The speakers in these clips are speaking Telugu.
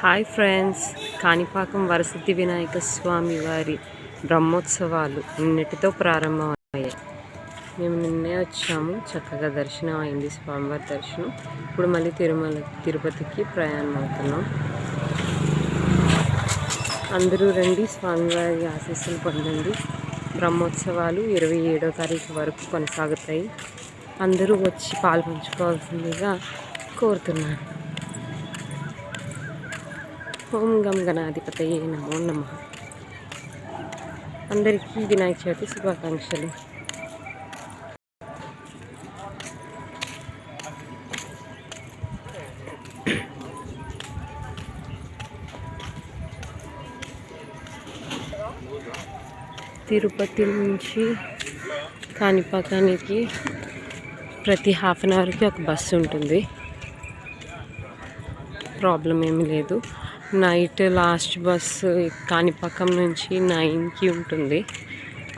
Hi friends. కాణిపాకం వరసిద్ధి వినాయక స్వామి వారి బ్రహ్మోత్సవాలు నిన్నటితో ప్రారంభమయ్యాయి. మేము నిన్నే వచ్చాము. చక్కగా దర్శనం అయింది స్వామివారి దర్శనం. ఇప్పుడు మళ్ళీ తిరుమల తిరుపతికి ప్రయాణం అవుతున్నాం అందరూ రండి. స్వామివారి ఆశీస్సులు పొందండి. బ్రహ్మోత్సవాలు ఇరవై ఏడో తారీఖు వరకు కొనసాగుతాయి. అందరూ వచ్చి పాల్పంచుకోవాల్సిందిగా కోరుతున్నాను. ఓం గం గణాధిపతయే నమో నమ. అందరికీ వినాయక చవితి శుభాకాంక్షలు. తిరుపతి నుంచి కాణిపాకానికి ప్రతి హాఫ్ అన్ అవర్కి ఒక బస్సు ఉంటుంది. ప్రాబ్లం ఏమీ లేదు. నైట్ లాస్ట్ బస్సు కాణిపాకం నుంచి నైన్కి ఉంటుంది.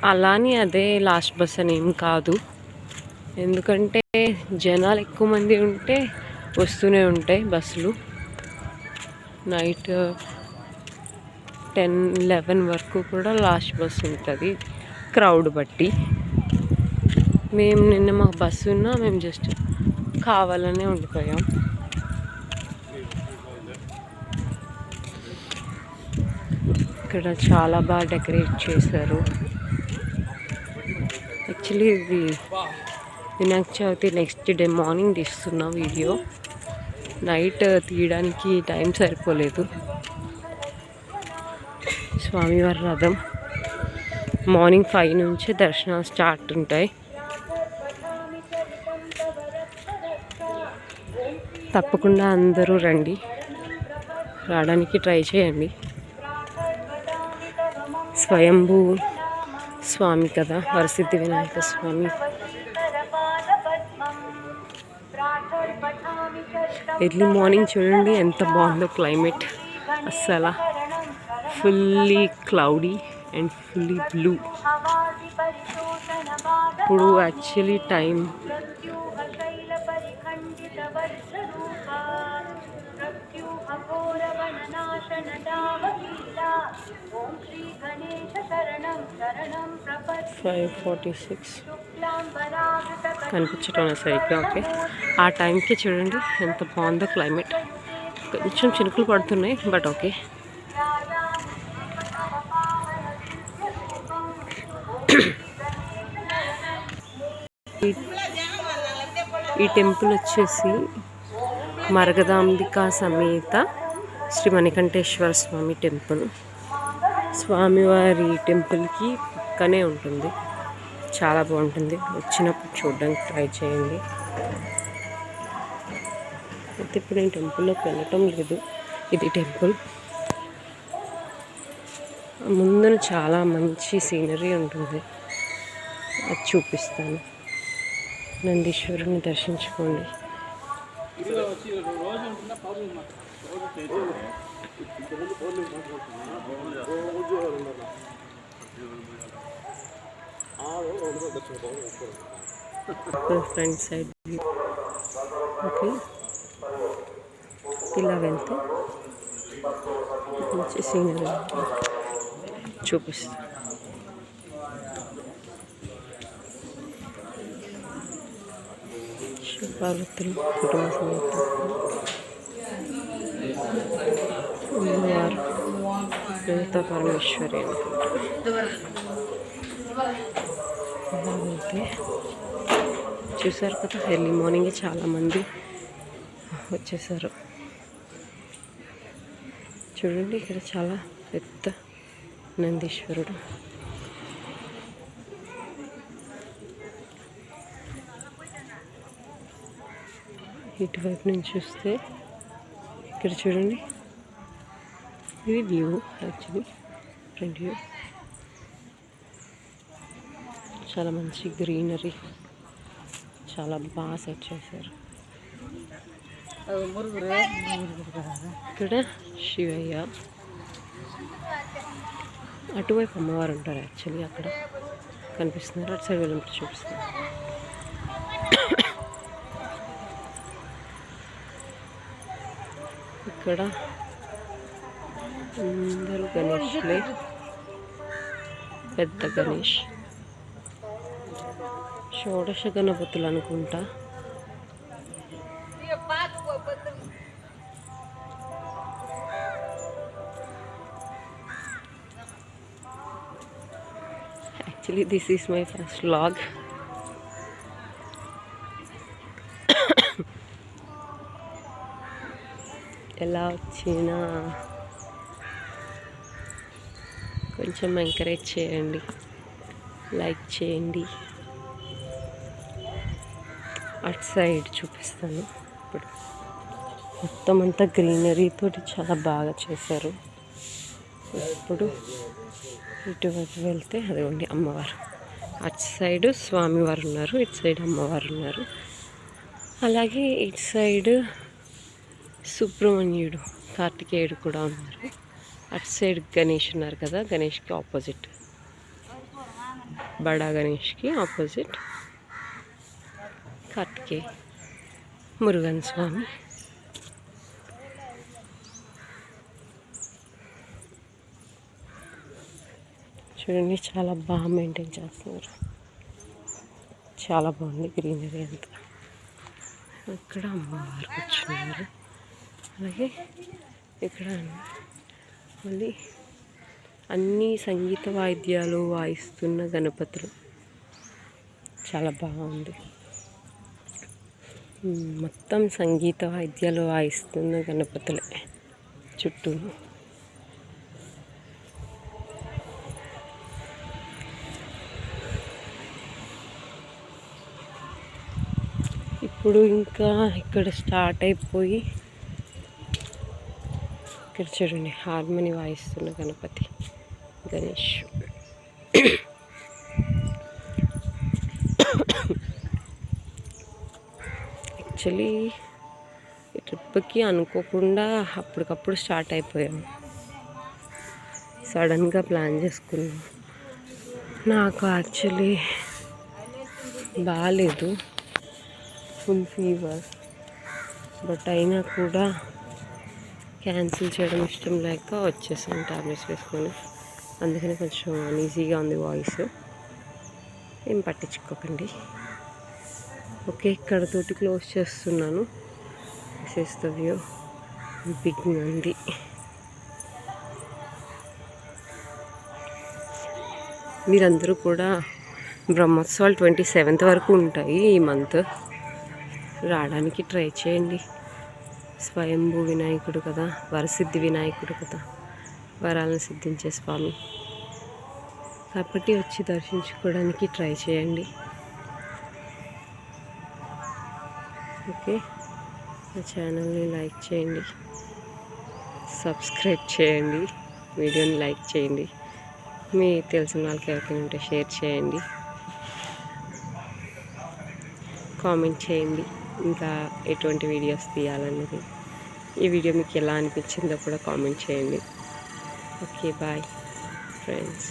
అలానే అదే లాస్ట్ బస్ అని ఏం కాదు. ఎందుకంటే జనాలు ఎక్కువ మంది ఉంటే వస్తూనే ఉంటాయి బస్సులు. నైట్ టెన్ లెవెన్ వరకు కూడా లాస్ట్ బస్ ఉంటుంది క్రౌడ్ బట్టి. మేము నిన్న మా బస్సు ఉన్నా మేము జస్ట్ కావాలనే ఉండిపోయాం. ఇక్కడ చాలా బాగా డెకరేట్ చేశారు. యాక్చువల్లీ ఇది Vinayaka Chavithi next day morning తీస్తున్న వీడియో నైట్ తీయడానికి టైం సరిపోలేదు. స్వామివారి రథం. మార్నింగ్ ఫైవ్ నుంచి దర్శనాలు స్టార్ట్ ఉంటాయి. తప్పకుండా అందరూ రండి. రావడానికి ట్రై చేయండి. స్వయంభూ స్వామి కదా వరసిద్ధి వినాయక స్వామి. ఎర్లీ మార్నింగ్ చూడండి ఎంత బాగుందో క్లైమేట్. అస్సలు fully cloudy and fully blue. ఇప్పుడు actually time five forty six కనిపించడం సరిగ్గా ఓకే ఆ టైంకి చూడండి ఎంత బాగుందో క్లైమేట్. కొంచెం చినుకులు పడుతున్నాయి బట్ ఓకే. ఈ టెంపుల్ వచ్చేసి మరగదాంబిక సమేత శ్రీ మణికంఠేశ్వర స్వామి టెంపుల్. స్వామివారి టెంపుల్కి పక్కనే ఉంటుంది. చాలా బాగుంటుంది. వచ్చినప్పుడు చూడడానికి ట్రై చేయండి. అయితే ఇప్పుడు నేను టెంపుల్లోకి వెళ్ళటం లేదు. ఇది టెంపుల్. ముందున చాలా మంచి సీనరీ ఉంటుంది. అది చూపిస్తాను. నందీశ్వరుని దర్శించుకోండి. ఫ్రంట్ సైడ్ ఓకే ఇలా వెళ్తే మంచి సీనరీ చూపిస్తాను పార్వతులు కుటుంబ సమేత అమ్మవారు లలిత పరమేశ్వరి అలాగైతే చూసారు కదా ఎర్లీ మార్నింగ్ చాలామంది వచ్చేసారు. చూడండి ఇక్కడ చాలా పెద్ద నందీశ్వరుడు. ఇటువైపు నుంచి చూస్తే ఇక్కడ చూడండి. ఇది వ్యూ యాక్చువల్లీ ఫ్రంట్ వ్యూ చాలా మంచి గ్రీనరీ చాలా బాగా సెట్ చేశారు. ఇక్కడ శివయ్య. అటువైపు అమ్మవారు ఉంటారు యాక్చువల్లీ అక్కడ. కనిపిస్తున్నారు. అటు సైడ్ వెళ్ళినప్పుడు చూపిస్తున్నారు. ఇక్కడ. అందరూ గణేష్లే పెద్ద గణేష్. షోడశ గణపతులు అనుకుంటా. Actually this is my first vlog ఎలా వచ్చినా కొంచెం ఎంకరేజ్ చేయండి. లైక్ చేయండి. అటు సైడ్ చూపిస్తాను. ఇప్పుడు మొత్తం అంతా గ్రీనరీతో చాలా బాగా చేశారు. ఇప్పుడు ఇటువైపు వెళ్తే అదిగోండి అమ్మవారు. అటు సైడ్ స్వామివారు ఉన్నారు ఇటు సైడ్ అమ్మవారు ఉన్నారు. అలాగే ఇటు సైడ్ సుబ్రహ్మణ్యుడు కార్తికేయుడు కూడా ఉన్నారు. అటు సైడ్ గణేష్ ఉన్నారు కదా గణేష్కి ఆపోజిట్ బడా గణేష్కి ఆపోజిట్ కార్తికేయ మురుగన్ స్వామి. చూడండి చాలా బాగా మెయింటైన్ చేస్తున్నారు. చాలా బాగుంది గ్రీనరీ అంతా. ఇక్కడ అమ్మవారు కూర్చున్నారు. అలాగే ఇక్కడ మళ్ళీ అన్ని సంగీత వాయిద్యాలు వాయిస్తున్న గణపతులు. చాలా బాగుంది. మొత్తం సంగీత వాయిద్యాలు వాయిస్తున్న గణపతులే చుట్టూ. ఇప్పుడు ఇంకా ఇక్కడ స్టార్ట్ అయిపోయి ఇక్కడ చూడండి హార్మోని వాయిస్తున్న గణపతి గణేష్. యాక్చువల్లీ ఈ ట్రిప్కి అనుకోకుండా అప్పటికప్పుడు స్టార్ట్ అయిపోయాము సడన్గా ప్లాన్ చేసుకున్నాం. నాకు యాక్చువల్లీ బాగాలేదు ఫుల్ ఫీవర్ బట్ అయినా కూడా క్యాన్సిల్ చేయడం ఇష్టం లేక వచ్చేసాను టాబ్లెట్స్ వేసుకొని. అందుకని కొంచెం అన్ఈజీగా ఉంది వాయిస్. ఏం పట్టించుకోకండి. ఓకే ఇక్కడ తోటి క్లోజ్ చేస్తున్నాను. This the view big Nandi మీరందరూ కూడా బ్రహ్మోత్సవాలు ట్వంటీ సెవెంత్ వరకు ఉంటాయి ఈ మంత్. రావడానికి ట్రై చేయండి. స్వయంభూ వినాయకుడు కదా వరసిద్ధి వినాయకుడు కదా వరాలను సిద్ధించే స్వామి. కాబట్టి వచ్చి దర్శించుకోవడానికి ట్రై చేయండి. ఓకే? నా ఛానల్ని లైక్ చేయండి. సబ్స్క్రైబ్ చేయండి. వీడియోని లైక్ చేయండి. మీ తెలిసిన వాళ్ళకి ఎవరికైనా ఉంటే షేర్ చేయండి. కామెంట్ చేయండి. ఇంకా ఎటువంటి వీడియోస్ తీయాలన్నది. ఈ వీడియో మీకు ఎలా అనిపించిందో కూడా కామెంట్ చేయండి. Okay bye friends.